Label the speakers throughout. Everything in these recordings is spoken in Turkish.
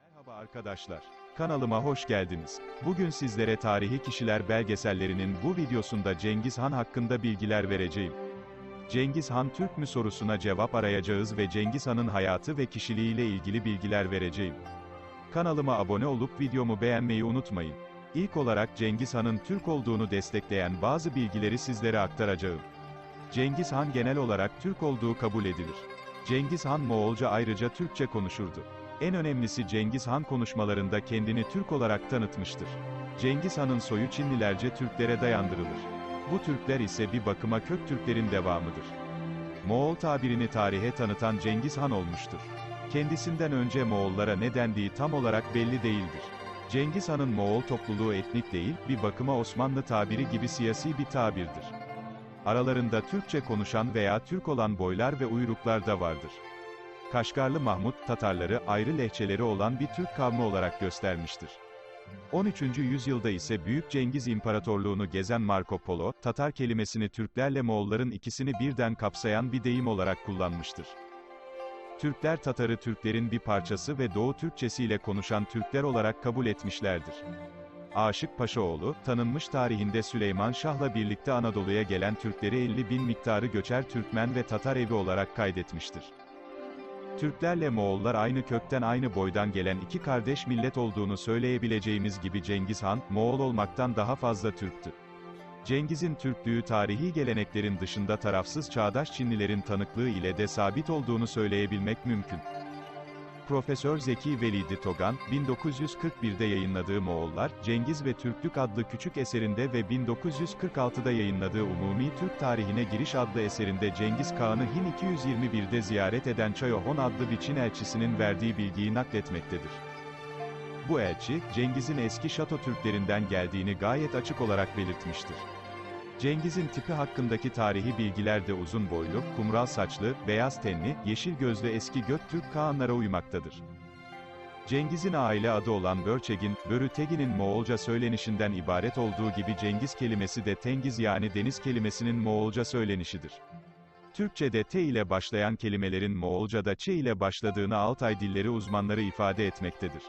Speaker 1: Merhaba arkadaşlar. Kanalıma hoş geldiniz. Bugün sizlere tarihi kişiler belgesellerinin bu videosunda Cengiz Han hakkında bilgiler vereceğim. Cengiz Han Türk mü sorusuna cevap arayacağız ve Cengiz Han'ın hayatı ve kişiliğiyle ilgili bilgiler vereceğim. Kanalıma abone olup videomu beğenmeyi unutmayın. İlk olarak Cengiz Han'ın Türk olduğunu destekleyen bazı bilgileri sizlere aktaracağım. Cengiz Han genel olarak Türk olduğu kabul edilir. Cengiz Han Moğolca ayrıca Türkçe konuşurdu. En önemlisi Cengiz Han konuşmalarında kendini Türk olarak tanıtmıştır. Cengiz Han'ın soyu Çinlilerce Türklere dayandırılır. Bu Türkler ise bir bakıma kök Türklerin devamıdır. Moğol tabirini tarihe tanıtan Cengiz Han olmuştur. Kendisinden önce Moğollara ne dendiği tam olarak belli değildir. Cengiz Han'ın Moğol topluluğu etnik değil, bir bakıma Osmanlı tabiri gibi siyasi bir tabirdir. Aralarında Türkçe konuşan veya Türk olan boylar ve uyruklar da vardır. Kaşgarlı Mahmut, Tatarları ayrı lehçeleri olan bir Türk kavmi olarak göstermiştir. 13. yüzyılda ise Büyük Cengiz İmparatorluğunu gezen Marco Polo, Tatar kelimesini Türklerle Moğolların ikisini birden kapsayan bir deyim olarak kullanmıştır. Türkler Tatar'ı Türklerin bir parçası ve Doğu Türkçesiyle konuşan Türkler olarak kabul etmişlerdir. Aşık Paşaoğlu, tanınmış tarihinde Süleyman Şah'la birlikte Anadolu'ya gelen Türkleri 50 bin miktarı göçer Türkmen ve Tatar evi olarak kaydetmiştir. Türklerle Moğollar aynı kökten aynı boydan gelen iki kardeş millet olduğunu söyleyebileceğimiz gibi Cengiz Han, Moğol olmaktan daha fazla Türktü. Cengiz'in Türklüğü tarihi geleneklerin dışında tarafsız çağdaş Çinlilerin tanıklığı ile de sabit olduğunu söyleyebilmek mümkün. Profesör Zeki Velidi Togan, 1941'de yayınladığı Moğollar, Cengiz ve Türklük adlı küçük eserinde ve 1946'da yayınladığı Umumi Türk Tarihine Giriş adlı eserinde Cengiz Kağan'ı Hin 221'de ziyaret eden Chayohon adlı bir Çin elçisinin verdiği bilgiyi nakletmektedir. Bu elçi, Cengiz'in eski Şato Türklerinden geldiğini gayet açık olarak belirtmiştir. Cengiz'in tipi hakkındaki tarihi bilgiler de uzun boylu, kumral saçlı, beyaz tenli, yeşil gözlü eski Göktürk Kağanlara uymaktadır. Cengiz'in aile adı olan Börçegin, Börü Tegin'in Moğolca söylenişinden ibaret olduğu gibi Cengiz kelimesi de Tengiz yani deniz kelimesinin Moğolca söylenişidir. Türkçe'de T ile başlayan kelimelerin Moğolca'da Ç ile başladığını Altay dilleri uzmanları ifade etmektedir.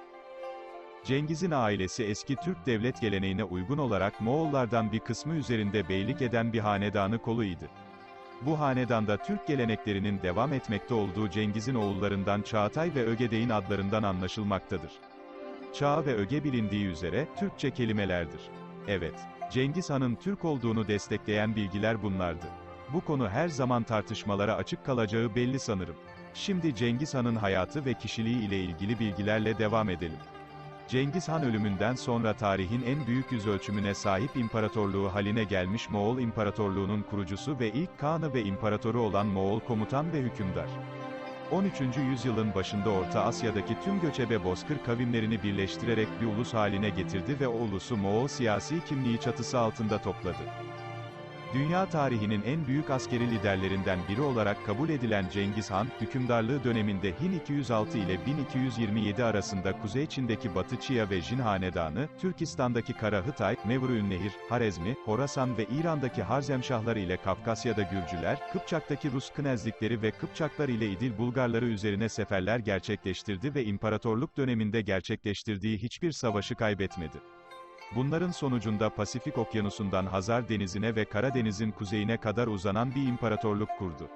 Speaker 1: Cengiz'in ailesi eski Türk devlet geleneğine uygun olarak Moğollardan bir kısmı üzerinde beylik eden bir hanedanı koluydu. Bu hanedanda Türk geleneklerinin devam etmekte olduğu Cengiz'in oğullarından Çağatay ve Ögedeğin adlarından anlaşılmaktadır. Çağ ve Öge bilindiği üzere, Türkçe kelimelerdir. Evet, Cengiz Han'ın Türk olduğunu destekleyen bilgiler bunlardı. Bu konu her zaman tartışmalara açık kalacağı belli sanırım. Şimdi Cengiz Han'ın hayatı ve kişiliği ile ilgili bilgilerle devam edelim. Cengiz Han ölümünden sonra tarihin en büyük yüz ölçümüne sahip imparatorluğu haline gelmiş Moğol İmparatorluğu'nun kurucusu ve ilk Kağan'ı ve imparatoru olan Moğol komutan ve hükümdar. 13. yüzyılın başında Orta Asya'daki tüm göçebe bozkır kavimlerini birleştirerek bir ulus haline getirdi ve o ulusu Moğol siyasi kimliği çatısı altında topladı. Dünya tarihinin en büyük askeri liderlerinden biri olarak kabul edilen Cengiz Han, hükümdarlığı döneminde Hin 206 ile 1227 arasında Kuzey Çin'deki Batı Çiya ve Jin Hanedanı, Türkistan'daki Kara Hıtay, Nevrü'ün-Nehir, Harezmi, Horasan ve İran'daki Harzemşahları ile Kafkasya'da Gürcüler, Kıpçak'taki Rus Knezlikleri ve Kıpçaklar ile İdil Bulgarları üzerine seferler gerçekleştirdi ve imparatorluk döneminde gerçekleştirdiği hiçbir savaşı kaybetmedi. Bunların sonucunda Pasifik Okyanusu'ndan Hazar Denizi'ne ve Karadeniz'in kuzeyine kadar uzanan bir imparatorluk kurdu.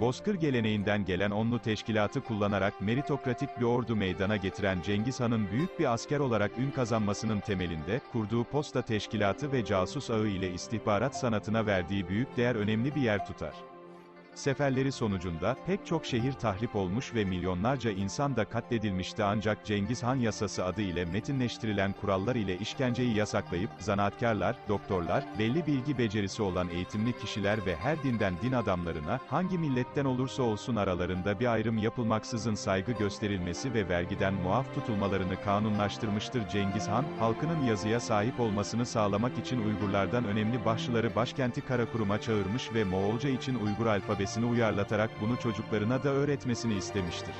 Speaker 1: Bozkır geleneğinden gelen onlu teşkilatı kullanarak meritokratik bir ordu meydana getiren Cengiz Han'ın büyük bir asker olarak ün kazanmasının temelinde, kurduğu posta teşkilatı ve casus ağı ile istihbarat sanatına verdiği büyük değer önemli bir yer tutar. Seferleri sonucunda, pek çok şehir tahrip olmuş ve milyonlarca insan da katledilmişti ancak Cengiz Han yasası adı ile metinleştirilen kurallar ile işkenceyi yasaklayıp, zanaatkarlar, doktorlar, belli bilgi becerisi olan eğitimli kişiler ve her dinden din adamlarına, hangi milletten olursa olsun aralarında bir ayrım yapılmaksızın saygı gösterilmesi ve vergiden muaf tutulmalarını kanunlaştırmıştır Cengiz Han, halkının yazıya sahip olmasını sağlamak için Uygurlardan önemli başlıları başkenti Karakurum'a çağırmış ve Moğolca için Uygur alfabesini uyarlatarak bunu çocuklarına da öğretmesini istemiştir.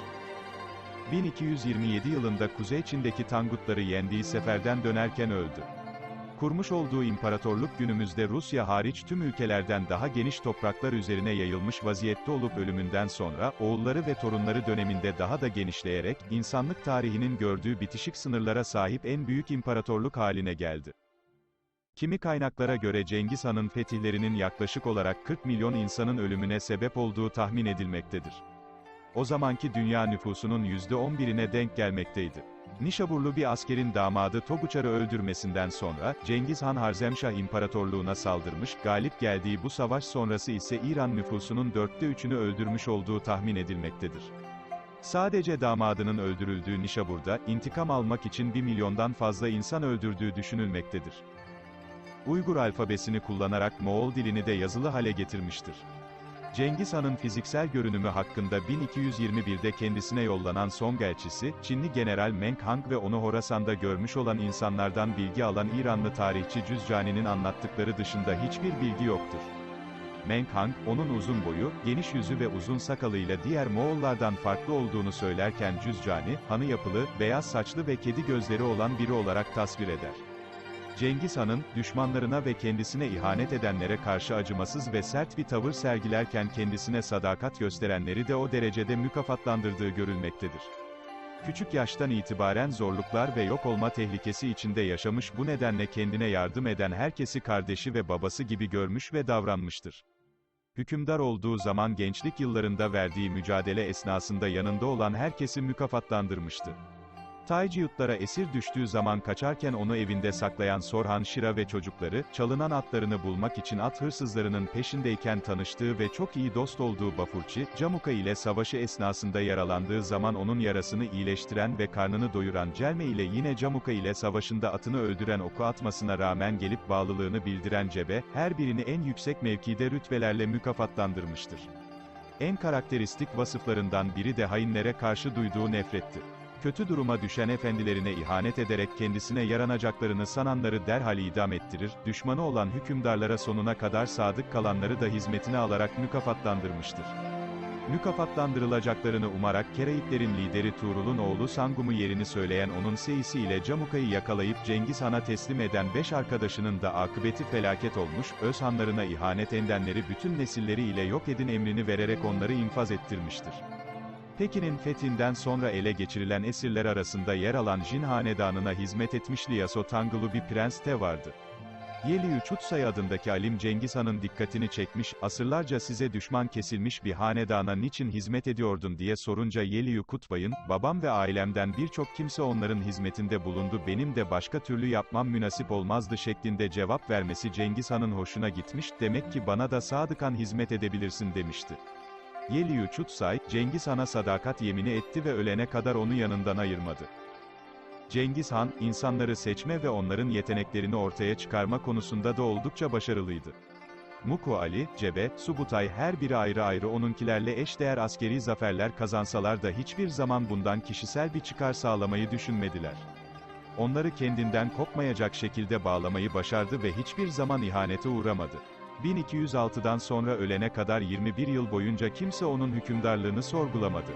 Speaker 1: 1227 yılında Kuzey Çin'deki Tangutları yendiği seferden dönerken öldü. Kurmuş olduğu imparatorluk günümüzde Rusya hariç tüm ülkelerden daha geniş topraklar üzerine yayılmış vaziyette olup ölümünden sonra, oğulları ve torunları döneminde daha da genişleyerek, insanlık tarihinin gördüğü bitişik sınırlara sahip en büyük imparatorluk haline geldi. Kimi kaynaklara göre Cengiz Han'ın fetihlerinin yaklaşık olarak 40 milyon insanın ölümüne sebep olduğu tahmin edilmektedir. O zamanki dünya nüfusunun %11'ine denk gelmekteydi. Nişaburlu bir askerin damadı Toguçar'ı öldürmesinden sonra, Cengiz Han Harzemşah İmparatorluğuna saldırmış, galip geldiği bu savaş sonrası ise İran nüfusunun dörtte üçünü öldürmüş olduğu tahmin edilmektedir. Sadece damadının öldürüldüğü Nişabur'da, intikam almak için bir milyondan fazla insan öldürdüğü düşünülmektedir. Uygur alfabesini kullanarak Moğol dilini de yazılı hale getirmiştir. Cengiz Han'ın fiziksel görünümü hakkında 1221'de kendisine yollanan Song elçisi, Çinli General Meng Hang ve onu Horasan'da görmüş olan insanlardan bilgi alan İranlı tarihçi Cüzcani'nin anlattıkları dışında hiçbir bilgi yoktur. Meng Hang, onun uzun boyu, geniş yüzü ve uzun sakalıyla diğer Moğollardan farklı olduğunu söylerken Cüzcani, hanı yapılı, beyaz saçlı ve kedi gözleri olan biri olarak tasvir eder. Cengiz Han'ın, düşmanlarına ve kendisine ihanet edenlere karşı acımasız ve sert bir tavır sergilerken kendisine sadakat gösterenleri de o derecede mükafatlandırdığı görülmektedir. Küçük yaştan itibaren zorluklar ve yok olma tehlikesi içinde yaşamış bu nedenle kendine yardım eden herkesi kardeşi ve babası gibi görmüş ve davranmıştır. Hükümdar olduğu zaman gençlik yıllarında verdiği mücadele esnasında yanında olan herkesi mükafatlandırmıştı. Tayciyutlara esir düştüğü zaman kaçarken onu evinde saklayan Sorhan Şira ve çocukları, çalınan atlarını bulmak için at hırsızlarının peşindeyken tanıştığı ve çok iyi dost olduğu Bafurçi, Camuka ile savaşı esnasında yaralandığı zaman onun yarasını iyileştiren ve karnını doyuran Celme ile yine Camuka ile savaşında atını öldüren oku atmasına rağmen gelip bağlılığını bildiren Cebe, her birini en yüksek mevkide rütbelerle mükafatlandırmıştır. En karakteristik vasıflarından biri de hainlere karşı duyduğu nefretti kötü duruma düşen efendilerine ihanet ederek kendisine yaranacaklarını sananları derhal idam ettirir, düşmanı olan hükümdarlara sonuna kadar sadık kalanları da hizmetine alarak mükafatlandırmıştır. Mükafatlandırılacaklarını umarak Kereitlerin lideri Tuğrul'un oğlu Sangum'u yerini söyleyen onun seyisi ile Camuka'yı yakalayıp Cengiz Han'a teslim eden beş arkadaşının da akıbeti felaket olmuş, öz hanlarına ihanet edenleri bütün nesilleri ile yok edin emrini vererek onları infaz ettirmiştir. Pekin'in fethinden sonra ele geçirilen esirler arasında yer alan Jin Hanedanı'na hizmet etmiş Liyaso Tangulu bir prens de vardı. Yeliyu Çutsay adındaki alim Cengiz Han'ın dikkatini çekmiş, asırlarca size düşman kesilmiş bir hanedana niçin hizmet ediyordun diye sorunca Yeliyu Kutbay'ın, babam ve ailemden birçok kimse onların hizmetinde bulundu benim de başka türlü yapmam münasip olmazdı şeklinde cevap vermesi Cengiz Han'ın hoşuna gitmiş, demek ki bana da sadıkan hizmet edebilirsin demişti. Yeliyu Çutsay, Cengiz Han'a sadakat yemini etti ve ölene kadar onu yanından ayırmadı. Cengiz Han, insanları seçme ve onların yeteneklerini ortaya çıkarma konusunda da oldukça başarılıydı. Muku Ali, Cebe, Subutay her biri ayrı ayrı onunkilerle eşdeğer askeri zaferler kazansalar da hiçbir zaman bundan kişisel bir çıkar sağlamayı düşünmediler. Onları kendinden kopmayacak şekilde bağlamayı başardı ve hiçbir zaman ihanete uğramadı. 1206'dan sonra ölene kadar 21 yıl boyunca kimse onun hükümdarlığını sorgulamadı.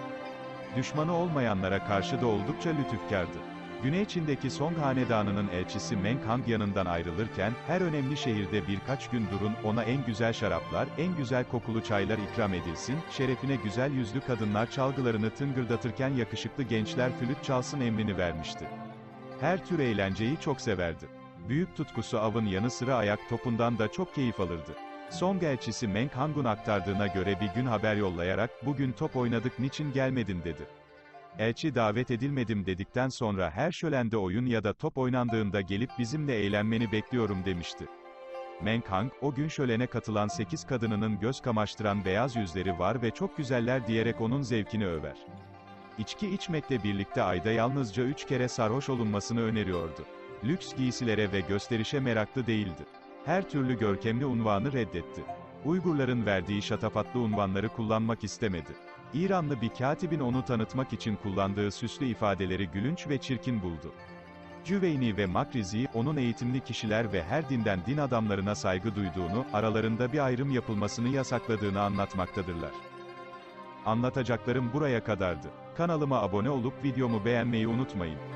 Speaker 1: Düşmanı olmayanlara karşı da oldukça lütufkardı. Güney Çin'deki Song Hanedanı'nın elçisi Meng Hang yanından ayrılırken, her önemli şehirde birkaç gün durun, ona en güzel şaraplar, en güzel kokulu çaylar ikram edilsin, şerefine güzel yüzlü kadınlar çalgılarını tıngırdatırken yakışıklı gençler flüt çalsın emrini vermişti. Her tür eğlenceyi çok severdi. Büyük tutkusu avın yanı sıra ayak topundan da çok keyif alırdı. Song elçisi Meng Hang'un aktardığına göre bir gün haber yollayarak, bugün top oynadık niçin gelmedin dedi. Elçi davet edilmedim dedikten sonra her şölende oyun ya da top oynandığında gelip bizimle eğlenmeni bekliyorum demişti. Meng Hang, o gün şölene katılan 8 kadınının göz kamaştıran beyaz yüzleri var ve çok güzeller diyerek onun zevkini över. İçki içmekle birlikte ayda yalnızca 3 kere sarhoş olunmasını öneriyordu. Lüks giysilere ve gösterişe meraklı değildi. Her türlü görkemli unvanı reddetti. Uygurların verdiği şatafatlı unvanları kullanmak istemedi. İranlı bir katibin onu tanıtmak için kullandığı süslü ifadeleri gülünç ve çirkin buldu. Cüveyni ve Makrizi, onun eğitimli kişiler ve her dinden din adamlarına saygı duyduğunu, aralarında bir ayrım yapılmasını yasakladığını anlatmaktadırlar. Anlatacaklarım buraya kadardı. Kanalıma abone olup videomu beğenmeyi unutmayın.